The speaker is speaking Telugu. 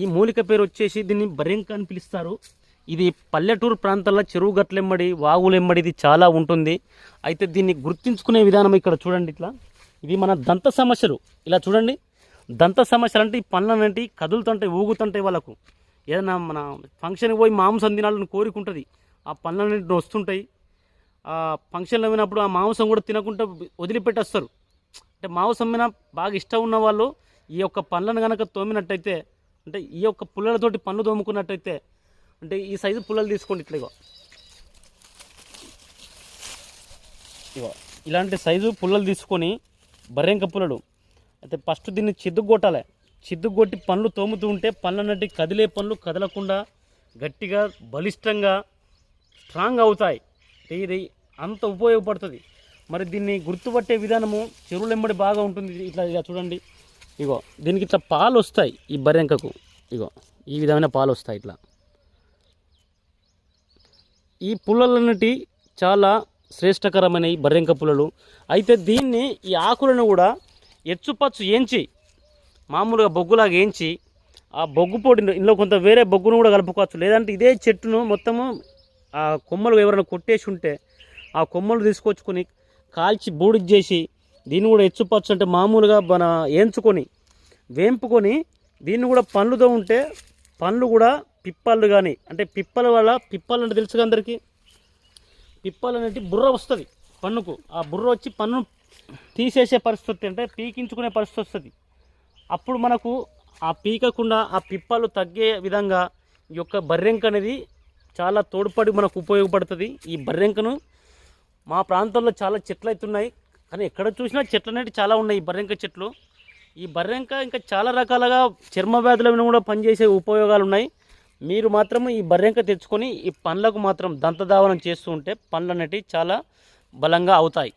ఈ మూలిక పేరు వచ్చేసి దీన్ని బరింక అని పిలుస్తారు. ఇది పల్లెటూరు ప్రాంతాల్లో చెరువు గట్లెమ్మడి వాగులెమ్మడి ఇది చాలా ఉంటుంది. అయితే దీన్ని గుర్తించుకునే విధానం ఇక్కడ చూడండి ఇట్లా. ఇది మన దంత సమస్యలు. ఇలా చూడండి. దంత సమస్యలు అంటే ఈ పనులనంటి? కదులుతుంటాయి ఊగుతుంటాయి వాళ్ళకు. ఏదైనా మన ఫంక్షన్కి పోయి మాంసం తినాలని కోరుకుంటుంది ఆ పనులన్నింటిని వస్తుంటాయి. ఆ ఫంక్షన్లో పోయినప్పుడు ఆ మాంసం కూడా తినకుండా వదిలిపెట్టేస్తారు. అంటే మాంసం మీద బాగా ఇష్టం ఉన్న వాళ్ళు ఈ యొక్క పనులను కనుక తోమినట్టయితే అంటే ఈ యొక్క పుల్లలతోటి పన్ను దోముకున్నట్టయితే అంటే ఈ సైజు పుల్లలు తీసుకోండి ఇట్లా ఇగో. ఇగో ఇలాంటి సైజు పుల్లలు తీసుకొని బర్రెంక పుల్లలు అయితే ఫస్ట్ దీన్ని చిద్దుగొట్టాలి కొట్టాలి పనులు కొట్టి పండ్లు తోముతూ ఉంటే పళ్ళన్నట్టు కదిలే పనులు కదలకుండా గట్టిగా బలిష్టంగా స్ట్రాంగ్ అవుతాయి. ఇది అంత ఉపయోగపడుతుంది. మరి దీన్ని గుర్తుపట్టే విధానము చెరువులెంబడి బాగా ఉంటుంది. ఇట్లా ఇలా చూడండి. ఇగో దీనికి ఇట్లా పాలు వస్తాయి ఈ బర్రెంకకు. ఇగో ఈ విధమైన పాలు వస్తాయి ఇట్లా. ఈ పుల్లలన్నిటి చాలా శ్రేష్టకరమైన ఈ బర్రెంక పుల్లలు. అయితే దీన్ని ఈ ఆకులను కూడా ఎచ్చుపచ్చు ఏంచి మామూలుగా బొగ్గులాగా ఏంచి ఆ బొగ్గు పొడి ఇందులో కొంత వేరే బొగ్గును కూడా కలుపుకోవచ్చు. లేదంటే ఇదే చెట్టును మొత్తము ఆ కొమ్మలు ఎవరైనా కొట్టేసి ఉంటే ఆ కొమ్మలు తీసుకొచ్చుకొని కాల్చి బూడిద చేసి దీన్ని కూడా ఎచ్చుపచ్చు అంటే మామూలుగా మన ఏంచుకొని వేంపుకొని దీన్ని కూడా పండ్లుతో ఉంటే పండ్లు కూడా పిప్పళ్ళు కానీ అంటే పిప్పల వల్ల పిప్పలు అంటే తెలుసు అందరికీ? పిప్పలు అనేటి బుర్ర వస్తుంది పన్నుకు ఆ బుర్ర వచ్చి పన్ను తీసేసే పరిస్థితి అంటే పీకించుకునే పరిస్థితి వస్తుంది. అప్పుడు మనకు ఆ పీకకుండా ఆ పిప్పలు తగ్గే విధంగా ఈ యొక్క బర్రెంక అనేది చాలా తోడ్పడి మనకు ఉపయోగపడుతుంది. ఈ బర్రెంకను మా ప్రాంతంలో చాలా చెట్లు అవుతున్నాయి కానీ ఎక్కడ చూసినా చెట్లు అనేవి చాలా ఉన్నాయి ఈ బర్రెంక చెట్లు. ఈ బర్రెంక ఇంకా చాలా రకాలుగా చర్మ వ్యాధుల మీద కూడా పనిచేసే ఉపయోగాలు ఉన్నాయి. మీరు మాత్రం ఈ బర్రెంక తెచ్చుకొని ఈ పండ్లకు మాత్రం దంతధావనం చేస్తూ ఉంటే పండ్లు అనేటివి చాలా బలంగా అవుతాయి.